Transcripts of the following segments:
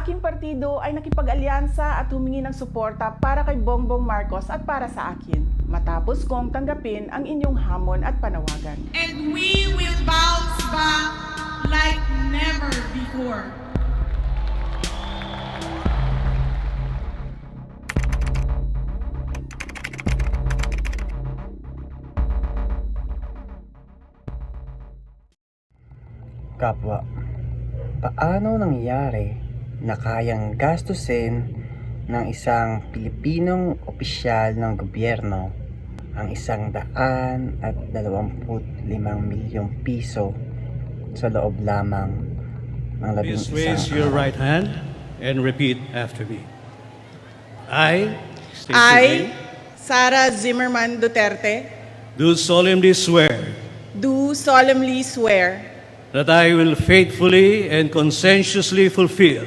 aking partido ay nakipag-alyansa at humingi ng suporta para kay Bongbong Marcos at para sa akin. Matapos kong tanggapin ang inyong hamon at panawagan. and we will bounce back like never before. Kapwa, paano nangyari na kayang gastusin ng isang Pilipinong opisyal ng gobyerno ang isang daan at dalawamput limang milyong piso sa loob lamang ng labing Please raise isang your right hand and repeat after me. I, I, name, Sara Zimmerman Duterte, do solemnly swear do solemnly swear that I will faithfully and conscientiously fulfill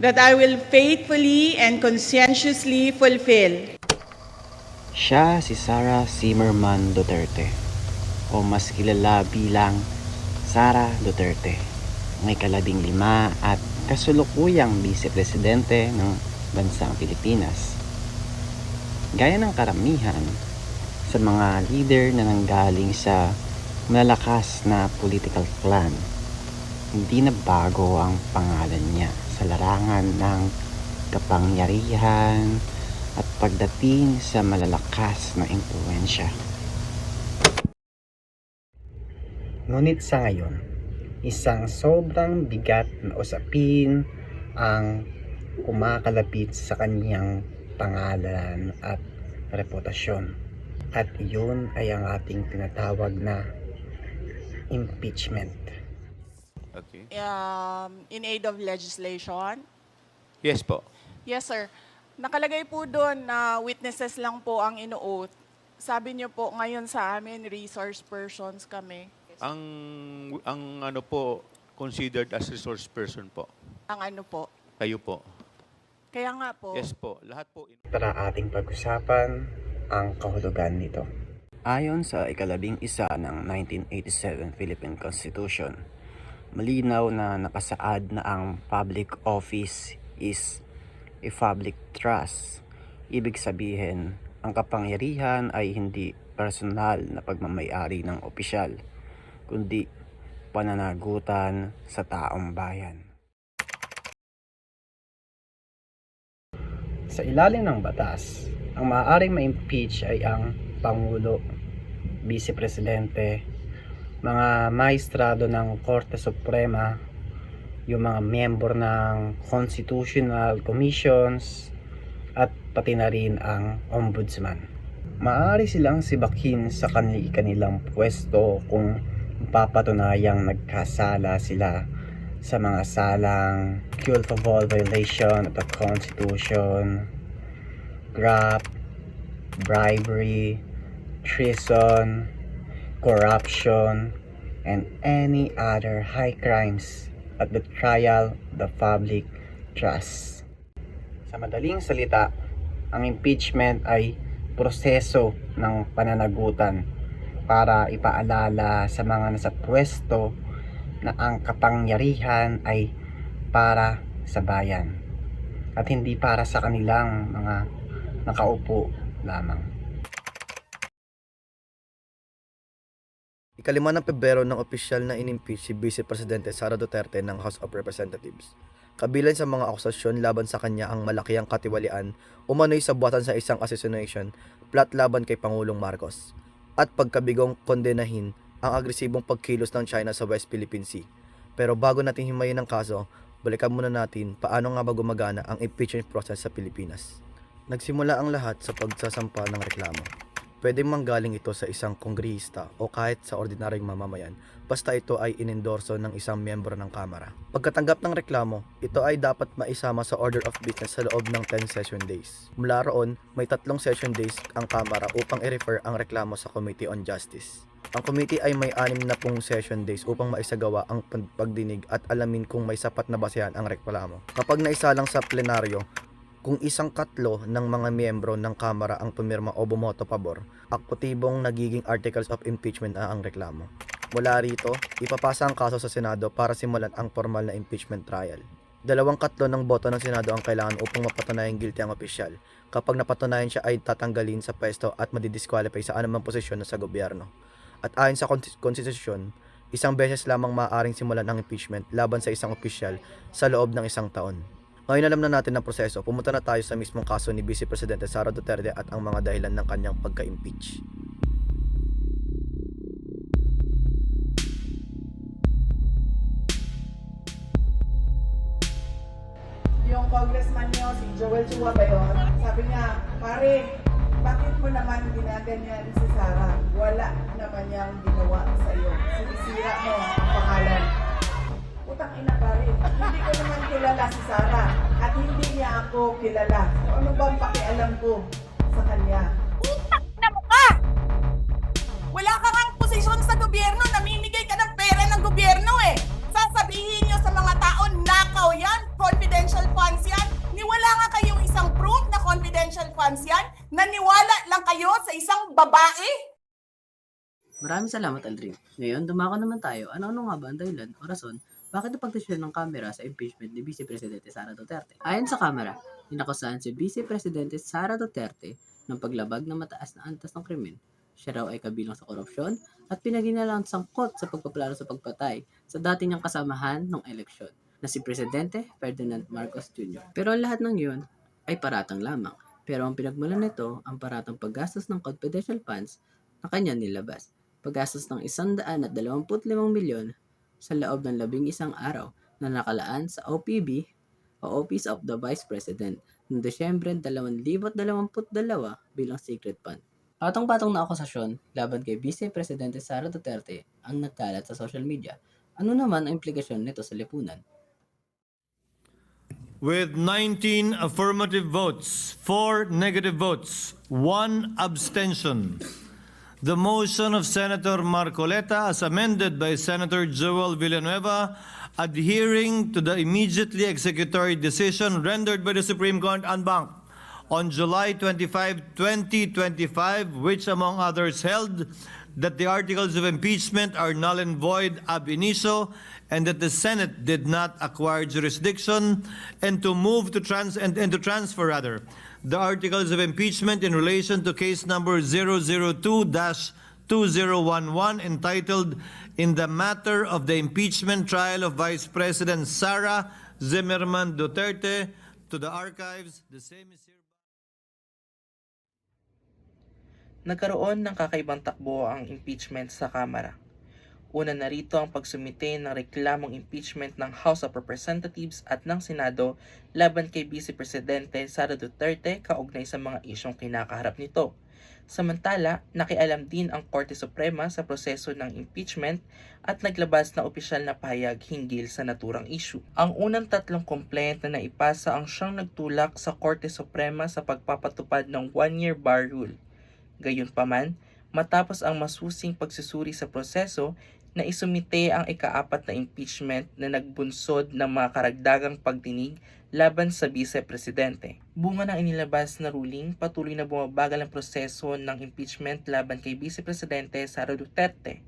that I will faithfully and conscientiously fulfill. Siya si Sara Zimmerman Duterte o mas kilala bilang Sara Duterte. May kalabing lima at kasulukuyang vice-presidente ng bansang Pilipinas. Gaya ng karamihan sa mga leader na nanggaling sa malalakas na political clan, hindi na bago ang pangalan niya sa larangan ng kapangyarihan, at pagdating sa malalakas na impluensya. Ngunit sa ngayon, isang sobrang bigat na usapin ang kumakalapit sa kanyang pangalan at reputasyon. At iyon ay ang ating tinatawag na impeachment. Okay. um, in aid of legislation. Yes po. Yes, sir. Nakalagay po doon na witnesses lang po ang ino-oath. Sabi niyo po ngayon sa amin, resource persons kami. Ang ang ano po considered as resource person po. Ang ano po. Kayo po. Kaya nga po, Yes po. Lahat po. Tara ating pag-usapan ang kahulugan nito. Ayon sa ikalabing isa ng 1987 Philippine Constitution, malinaw na nakasaad na ang public office is a public trust. Ibig sabihin, ang kapangyarihan ay hindi personal na pagmamayari ng opisyal, kundi pananagutan sa taong bayan. Sa ilalim ng batas, ang maaaring ma-impeach ay ang Pangulo, Vice Presidente, mga maestrado ng Korte Suprema, yung mga miyembro ng Constitutional Commissions, at pati na rin ang Ombudsman. Maaari silang sibakin sa kanil- kanilang pwesto kung papatunayang nagkasala sila sa mga salang culpable violation of the Constitution, graft, bribery, treason, corruption, and any other high crimes at the trial the public trust. Sa madaling salita, ang impeachment ay proseso ng pananagutan para ipaalala sa mga nasa pwesto na ang kapangyarihan ay para sa bayan at hindi para sa kanilang mga nakaupo lamang. Ikalima ng Pebrero ng opisyal na inimpeach si Vice Presidente Sara Duterte ng House of Representatives. Kabilang sa mga akusasyon laban sa kanya ang malakiang katiwalian, umano'y sabuatan sa isang assassination, plot laban kay Pangulong Marcos, at pagkabigong kondenahin ang agresibong pagkilos ng China sa West Philippine Sea. Pero bago natin himayin ang kaso, balikan muna natin paano nga ba gumagana ang impeachment process sa Pilipinas. Nagsimula ang lahat sa pagsasampa ng reklamo. Pwedeng manggaling ito sa isang kongrehista o kahit sa ordinaryong mamamayan basta ito ay inendorso ng isang miyembro ng Kamara. Pagkatanggap ng reklamo, ito ay dapat maisama sa order of business sa loob ng 10 session days. Mula roon, may tatlong session days ang Kamara upang i-refer ang reklamo sa Committee on Justice. Ang committee ay may anim na pong session days upang maisagawa ang pag- pagdinig at alamin kung may sapat na basehan ang reklamo. Kapag naisalang sa plenaryo, kung isang katlo ng mga miyembro ng Kamara ang pumirma o bumoto pabor, aktibong nagiging articles of impeachment na ang reklamo. Mula rito, ipapasa ang kaso sa Senado para simulan ang formal na impeachment trial. Dalawang katlo ng boto ng Senado ang kailangan upang mapatunayang guilty ang opisyal. Kapag napatunayan siya ay tatanggalin sa pwesto at madidisqualify sa anumang posisyon na sa gobyerno. At ayon sa konsti- konstitusyon, isang beses lamang maaaring simulan ang impeachment laban sa isang opisyal sa loob ng isang taon. Ngayon alam na natin ang proseso, pumunta na tayo sa mismong kaso ni Vice Presidente Sara Duterte at ang mga dahilan ng kanyang pagka-impeach. Yung congressman nyo, si Joel Chua ba yun? Sabi niya, pare, bakit mo naman ginaganyan si Sarah? Wala naman niyang ginawa sa iyo. Sinisira mo ang pangalan. Utang ina pare, hindi ko naman kilala si Sarah at hindi niya ako kilala. Ano bang pakialam ko sa kanya? Utak na mo ka! Wala ka ngang posisyon sa gobyerno, namimigay ka ng pera ng gobyerno eh. Sasabihin nyo sa mga tao, nakaw yan, confidential funds yan. Niwala nga kayong isang proof na confidential funds yan, naniwala lang kayo sa isang babae. Maraming salamat, Aldrin. Ngayon, dumako naman tayo. Ano-ano nga ba ang dahilan o rason bakit napagdesisyon ng Kamara sa impeachment ni Vice Presidente Sara Duterte? Ayon sa Kamara, inakusahan si Vice Presidente Sara Duterte ng paglabag ng mataas na antas ng krimen. Siya raw ay kabilang sa korupsyon at pinaginalang sangkot sa pagpaplano sa pagpatay sa dati niyang kasamahan ng eleksyon na si Presidente Ferdinand Marcos Jr. Pero ang lahat ng yun ay paratang lamang. Pero ang pinagmulan nito ang paratang paggastos ng confidential funds na kanya nilabas. Paggastos ng 125 milyon sa loob ng labing isang araw na nakalaan sa OPB o Office of the Vice President noong Desyembre 2022 bilang secret fund. Patong-patong na akusasyon laban kay Vice Presidente Sara Duterte ang nagkalat sa social media. Ano naman ang implikasyon nito sa lipunan? with 19 affirmative votes, 4 negative votes, 1 abstention. The motion of Senator Marcoleta, as amended by Senator Joel Villanueva, adhering to the immediately executory decision rendered by the Supreme Court on July 25, 2025, which among others held that the articles of impeachment are null and void ab initio and that the Senate did not acquire jurisdiction and to move to trans and, and to transfer rather the articles of impeachment in relation to case number 002-2011 entitled in the matter of the impeachment trial of Vice President Sara Zimmerman Duterte to the archives. The same is hereby Nagkaroon ng kakaibang takbo ang impeachment sa Kamara. Una na rito ang pagsumite ng reklamong impeachment ng House of Representatives at ng Senado laban kay Vice Presidente Sara Duterte kaugnay sa mga isyong kinakaharap nito. Samantala, nakialam din ang Korte Suprema sa proseso ng impeachment at naglabas na opisyal na pahayag hinggil sa naturang issue. Ang unang tatlong complaint na naipasa ang siyang nagtulak sa Korte Suprema sa pagpapatupad ng one-year bar rule. Gayunpaman, matapos ang masusing pagsusuri sa proseso, na isumite ang ikaapat na impeachment na nagbunsod ng mga karagdagang pagdinig laban sa vice-presidente. Bunga ng inilabas na ruling, patuloy na bumabagal ang proseso ng impeachment laban kay vice-presidente Sara Duterte.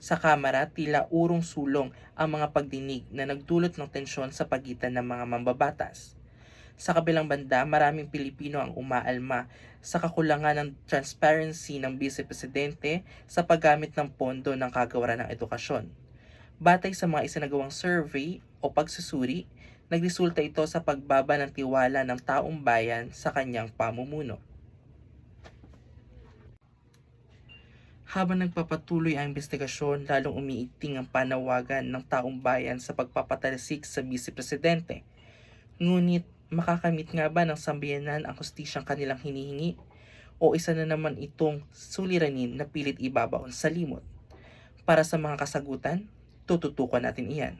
Sa Kamara, tila urong sulong ang mga pagdinig na nagdulot ng tensyon sa pagitan ng mga mambabatas. Sa kabilang banda, maraming Pilipino ang umaalma sa kakulangan ng transparency ng Vice Presidente sa paggamit ng pondo ng kagawaran ng edukasyon. Batay sa mga isinagawang survey o pagsusuri, nagresulta ito sa pagbaba ng tiwala ng taong bayan sa kanyang pamumuno. Habang nagpapatuloy ang investigasyon, lalong umiiting ang panawagan ng taong bayan sa pagpapatalsik sa Vice Presidente. Ngunit makakamit nga ba ng sambayanan ang hustisyang kanilang hinihingi? O isa na naman itong suliranin na pilit ibabaon sa limot? Para sa mga kasagutan, tututukan natin iyan.